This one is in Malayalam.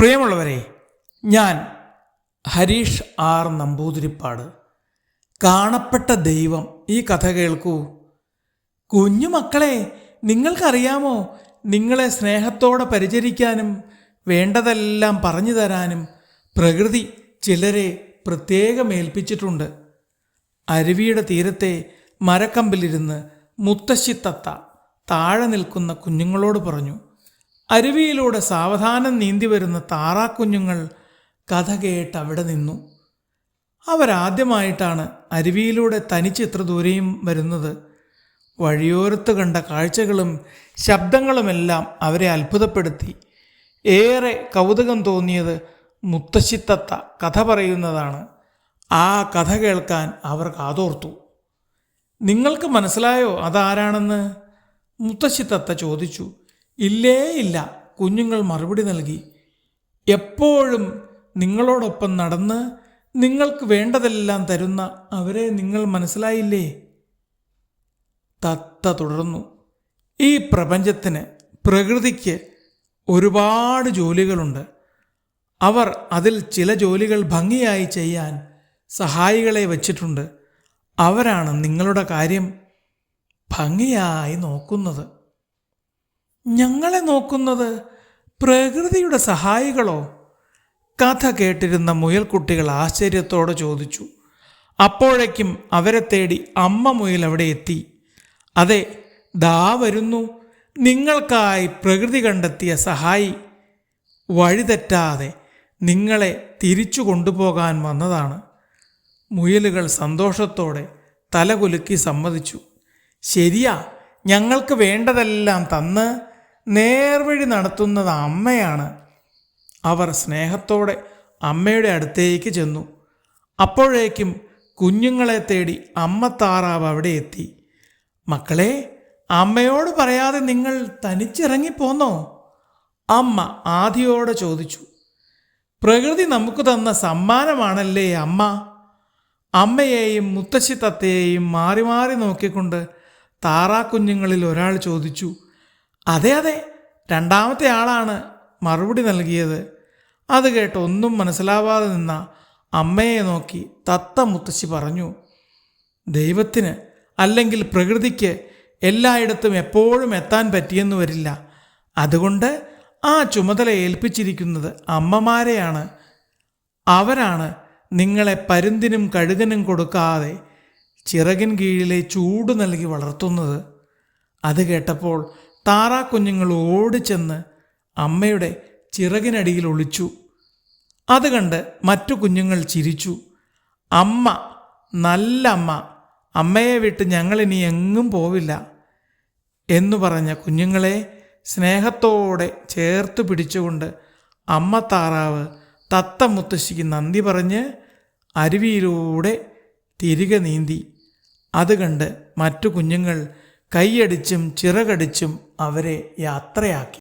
പ്രിയമുള്ളവരെ ഞാൻ ഹരീഷ് ആർ നമ്പൂതിരിപ്പാട്. കാണപ്പെട്ട ദൈവം ഈ കഥ കേൾക്കൂ. കുഞ്ഞു മക്കളെ നിങ്ങൾക്കറിയാമോ? നിങ്ങളെ സ്നേഹത്തോടെ പരിചരിക്കാനും വേണ്ടതെല്ലാം പറഞ്ഞു തരാനും പ്രകൃതി ചിലരെ പ്രത്യേകം ഏൽപ്പിച്ചിട്ടുണ്ട്. അരുവിയുടെ തീരത്തെ മരക്കമ്പിലിരുന്ന് മുത്തശ്ശിത്തത്ത താഴെ നിൽക്കുന്ന കുഞ്ഞുങ്ങളോട് പറഞ്ഞു അരുവിയിലൂടെ സാവധാനം നീന്തി വരുന്ന താറാക്കുഞ്ഞുങ്ങൾ കഥ കേട്ട് അവിടെ നിന്നു. അവരാദ്യമായിട്ടാണ് അരുവിയിലൂടെ തനിച്ച് ഇത്ര ദൂരെയും വരുന്നത്. വഴിയോരത്ത് കണ്ട കാഴ്ചകളും ശബ്ദങ്ങളുമെല്ലാം അവരെ അത്ഭുതപ്പെടുത്തി. ഏറെ കൗതുകം തോന്നിയത് മുത്തശ്ശിത്തത്ത കഥ പറയുന്നതാണ്. ആ കഥ കേൾക്കാൻ അവർ കാതോർത്തു. നിങ്ങൾക്ക് മനസ്സിലായോ അതാരാണെന്ന്? മുത്തശ്ശിത്തത്ത ചോദിച്ചു. ഇല്ലേ ഇല്ല. കുഞ്ഞുങ്ങൾ മറുപടി നൽകി എപ്പോഴും നിങ്ങളോടൊപ്പം നടന്ന് നിങ്ങൾക്ക് വേണ്ടതെല്ലാം തരുന്ന അവരെ നിങ്ങൾ മനസ്സിലായില്ലേ? തത്ത തുടർന്നു ഈ പ്രപഞ്ചത്തിന് പ്രകൃതിക്ക് ഒരുപാട് ജോലികളുണ്ട്. അവർ അതിൽ ചില ജോലികൾ ഭംഗിയായി ചെയ്യാൻ സഹായികളെ വച്ചിട്ടുണ്ട്. അവരാണ് നിങ്ങളുടെ കാര്യം ഭംഗിയായി നോക്കുന്നത്. ഞങ്ങളെ നോക്കുന്നത് പ്രകൃതിയുടെ സഹായികളോ? കഥ കേട്ടിരുന്ന മുയൽക്കുട്ടികൾ ആശ്ചര്യത്തോടെ ചോദിച്ചു. അപ്പോഴേക്കും അവരെ തേടി അമ്മ മുയൽ അവിടെ എത്തി. അതെ ദാ വരുന്നു. നിങ്ങൾക്കായി പ്രകൃതി കണ്ടെത്തിയ സഹായി. വഴിതെറ്റാതെ നിങ്ങളെ തിരിച്ചു കൊണ്ടുപോകാൻ വന്നതാണ്. മുയലുകൾ സന്തോഷത്തോടെ തലകുലുക്കി സമ്മതിച്ചു. ശരിയാ ഞങ്ങൾക്ക് വേണ്ടതെല്ലാം തന്ന് നേർവഴി നടത്തുന്നത് അമ്മയാണ്. അവർ സ്നേഹത്തോടെ അമ്മയുടെ അടുത്തേക്ക് ചെന്നു. അപ്പോഴേക്കും കുഞ്ഞുങ്ങളെ തേടി അമ്മ താറാവ് അവിടെ എത്തി. മക്കളെ അമ്മയോട് പറയാതെ നിങ്ങൾ തനിച്ചിറങ്ങിപ്പോന്നോ അമ്മ ആദിയോടെ ചോദിച്ചു. പ്രകൃതി നമുക്ക് തന്ന സമ്മാനമാണല്ലേ അമ്മ? അമ്മയെയും മുത്തശ്ശി തത്തയെയും മാറി മാറി നോക്കിക്കൊണ്ട് താറാക്കുഞ്ഞുങ്ങളിൽ ഒരാൾ ചോദിച്ചു. അതെ അതെ. രണ്ടാമത്തെ ആളാണ് മറുപടി നൽകിയത്. അത് കേട്ട് ഒന്നും മനസ്സിലാവാതെ നിന്ന അമ്മയെ നോക്കി തത്ത മുത്തശ്ശി പറഞ്ഞു ദൈവത്തിന് അല്ലെങ്കിൽ പ്രകൃതിക്ക് എല്ലായിടത്തും എപ്പോഴും എത്താൻ പറ്റിയെന്ന് വരില്ല. അതുകൊണ്ട് ആ ചുമതല ഏൽപ്പിച്ചിരിക്കുന്നത് അമ്മമാരെയാണ്. അവരാണ് നിങ്ങളെ പരുന്തിനും കഴുകനും കൊടുക്കാതെ ചിറകിൻ കീഴിലെ ചൂട് നൽകി വളർത്തുന്നത്. അത് കേട്ടപ്പോൾ താറാക്കുഞ്ഞുങ്ങൾ ഓടിച്ചെന്ന് അമ്മയുടെ ചിറകിനടിയിൽ ഒളിച്ചു. അത് കണ്ട് മറ്റു കുഞ്ഞുങ്ങൾ ചിരിച്ചു. അമ്മ നല്ല അമ്മ അമ്മയെ വിട്ട് ഞങ്ങളിനി എങ്ങും പോവില്ല എന്നു പറഞ്ഞ കുഞ്ഞുങ്ങളെ സ്നേഹത്തോടെ ചേർത്ത് പിടിച്ചുകൊണ്ട് അമ്മ താറാവ് തത്ത മുത്തശ്ശിക്ക് നന്ദി പറഞ്ഞ് അരുവിയിലൂടെ തിരികെ നീന്തി. അത് കണ്ട് മറ്റു കുഞ്ഞുങ്ങൾ കൈയടിച്ചും ചിറകടിച്ചും അവരെ യാത്രയാക്കി.